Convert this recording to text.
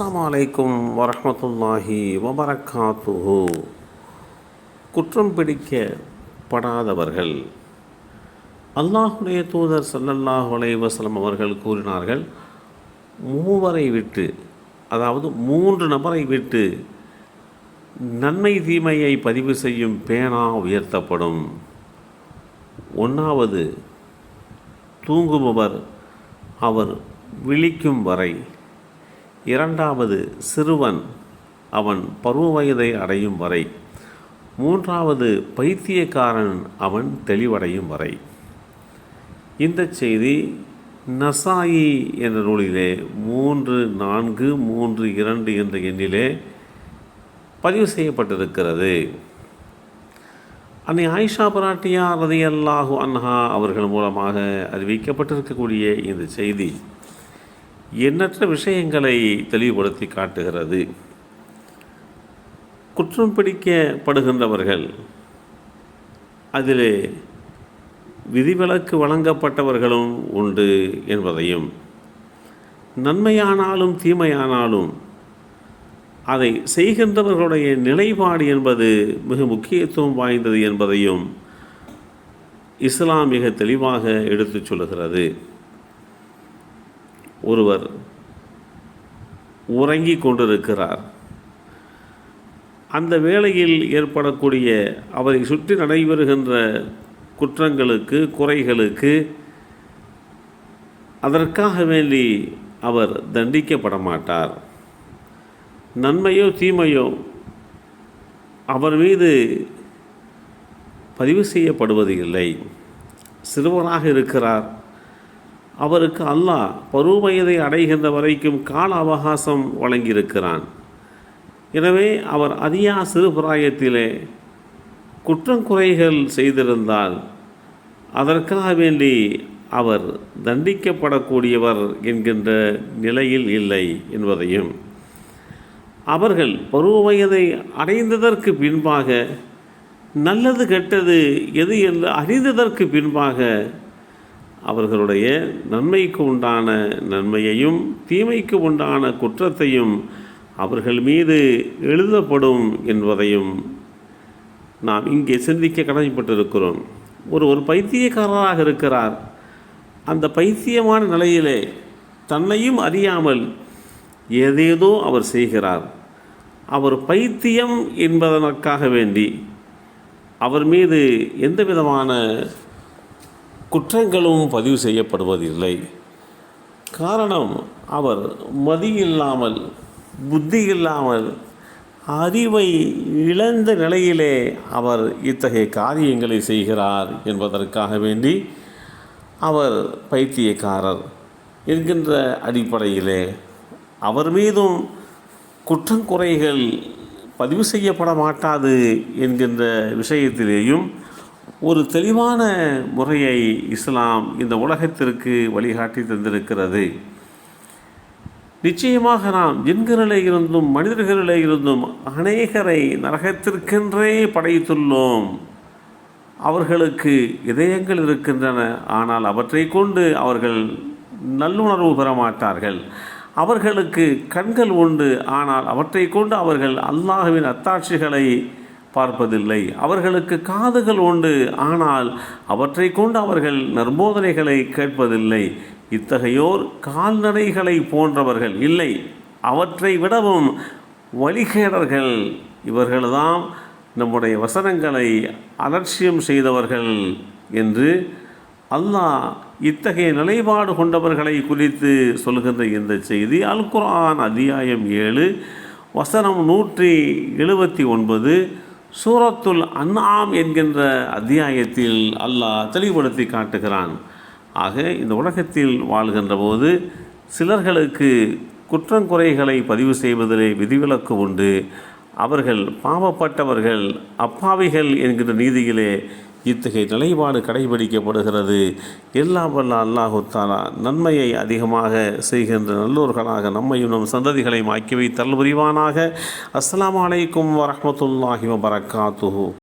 அஸ்லாம் வலைக்கும் வரமத்துல்லாஹி வபரகாத்துஹு. குற்றம் பிடிக்கப்படாதவர்கள். அல்லாஹுடைய தூதர் ஸல்லல்லாஹு வலைவசலம் அவர்கள் கூறினார்கள் மூவரை விட்டு அதாவது மூன்று நபரை விட்டு நன்மை தீமையை பதிவு செய்யும் பேனா உயர்த்தப்படும். ஒன்றாவது தூங்குபவர் அவர் விழிக்கும் வரை இரண்டாவது சிறுவன் அவன் பருவ வயதை அடையும் வரை. மூன்றாவது பைத்தியக்காரன் அவன் தெளிவடையும் வரை. இந்த செய்தி நசாயி என்ற நூலிலே மூன்று நான்கு மூன்று இரண்டு என்ற எண்ணிலே பதிவு செய்யப்பட்டிருக்கிறது. அன்னை ஆயிஷா பராட்டியா ரதியல்லாஹு அன்ஹா அவர்கள் மூலமாக அறிவிக்கப்பட்டிருக்கக்கூடிய இந்த செய்தி. எண்ணற்ற விஷயங்களை தெளிவுபடுத்தி காட்டுகிறது. குற்றம் பிடிக்கப்படுகின்றவர்கள் அதிலே விதிவிலக்கு வழங்கப்பட்டவர்களும் உண்டு என்பதையும் நன்மையானாலும் தீமையானாலும் அதை செய்கின்றவர்களுடைய நிலைப்பாடு என்பது மிக முக்கியத்துவம் வாய்ந்தது என்பதையும் இஸ்லாம் மிக தெளிவாக எடுத்துச் சொல்லுகிறது. ஒருவர் உறங்கிக் கொண்டிருக்கிறார். அந்த வேளையில் ஏற்படக்கூடிய அவரை சுற்றி நடைபெறுகின்ற குற்றங்களுக்கு குறைகளுக்கு அதற்காக வேண்டி அவர் தண்டிக்கப்பட மாட்டார். நன்மையோ தீமையோ அவர் மீது பதிவு செய்யப்படுவது இல்லை. சிறுவனாக இருக்கிறார். அவருக்கு அல்லாஹ் பருவயதை அடைகின்ற வரைக்கும் கால அவகாசம் வழங்கியிருக்கிறான். எனவே அவர் அதியா சிறுபிராயத்திலே குற்றங்குறைகள் செய்திருந்தால் அதற்காக வேண்டி அவர் தண்டிக்கப்படக்கூடியவர் என்கின்ற நிலையில் இல்லை என்பதையும் அவர்கள் பருவ வயதை அடைந்ததற்கு பின்பாக நல்லது கெட்டது எது என்று அறிந்ததற்கு பின்பாக அவர்களுடைய நன்மைக்கு உண்டான நன்மையையும் தீமைக்கு உண்டான குற்றத்தையும் அவர்கள் மீது எழுதப்படும் என்பதையும் நாம் இங்கே சிந்திக்க கடமைப்பட்டிருக்கிறோம். ஒரு ஒரு பைத்தியக்காரராக இருக்கிறார். அந்த பைத்தியமான நிலையிலே தன்னையும் அறியாமல் ஏதேதோ அவர் செய்கிறார். அவர் பைத்தியம் என்பதற்காக வேண்டி அவர் மீது எந்த விதமான குற்றங்களும் பதிவு செய்யப்படுவதில்லை. காரணம் அவர் மதி இல்லாமல் புத்தி இல்லாமல் அறிவை இழந்த நிலையிலே அவர் இத்தகைய காரியங்களை செய்கிறார் என்பதற்காக வேண்டி அவர் பைத்தியக்காரர் என்கின்ற அடிப்படையிலே அவர் மீதும் குற்றங்குறைகள் பதிவு செய்யப்பட மாட்டாது என்கின்ற விஷயத்திலேயும் ஒரு தெளிவான முறையை இஸ்லாம் இந்த உலகத்திற்கு வழிகாட்டி தந்திருக்கிறது. நிச்சயமாக நாம் ஜின்களிலே இருந்தும் மனிதர்களிலே இருந்தும் அநேகரை நரகத்திற்கென்றே படைத்துள்ளோம். அவர்களுக்கு இதயங்கள் இருக்கின்றன ஆனால் அவற்றை கொண்டு அவர்கள் நல்லுணர்வு பெற மாட்டார்கள். அவர்களுக்கு கண்கள் உண்டு ஆனால் அவற்றை கொண்டு அவர்கள் அல்லாஹுவின் அத்தாட்சிகளை பார்ப்பதில்லை. அவர்களுக்கு காதுகள் உண்டு. ஆனால் அவற்றை கொண்டு அவர்கள் நற்போதனைகளை கேட்பதில்லை. இத்தகையோர் கால்நடைகளை போன்றவர்கள் இல்லை. அவற்றை விடவும் வழிகேடர்கள். இவர்கள்தான் நம்முடைய வசனங்களை அலட்சியம் செய்தவர்கள் என்று அல்லாஹ் இத்தகைய நிலைப்பாடு கொண்டவர்களை குறித்து சொல்கின்ற இந்த செய்தி அல் குர்ஆன் அத்தியாயம் ஏழு வசனம் நூற்றி எழுபத்தி ஒன்பது சூரத்துல் அன்னாம் என்கின்ற அத்தியாயத்தில் அல்லாஹ் தெளிவுபடுத்தி காட்டுகிறான். ஆக இந்த உலகத்தில் வாழ்கின்ற போது சிலர்களுக்கு குற்றங்குறைகளை பதிவு செய்வதிலே விதிவிலக்கு உண்டு. அவர்கள் பாவப்பட்டவர்கள் அப்பாவிகள் என்கின்ற நீதியிலே இத்தகைய நிலைப்பாடு கடைபிடிக்கப்படுகிறது. எல்லாம் வல்ல அல்லாஹுத்தாலா நன்மையை அதிகமாக செய்கின்ற நல்லோர்களாக நம்மையும் நம் சந்ததிகளையும் ஆக்கி வைத்தல் புரிவானாக. அஸ்லாம் வலைக்கும் வரமத்துல்லாஹி வபரகாத்துஹு.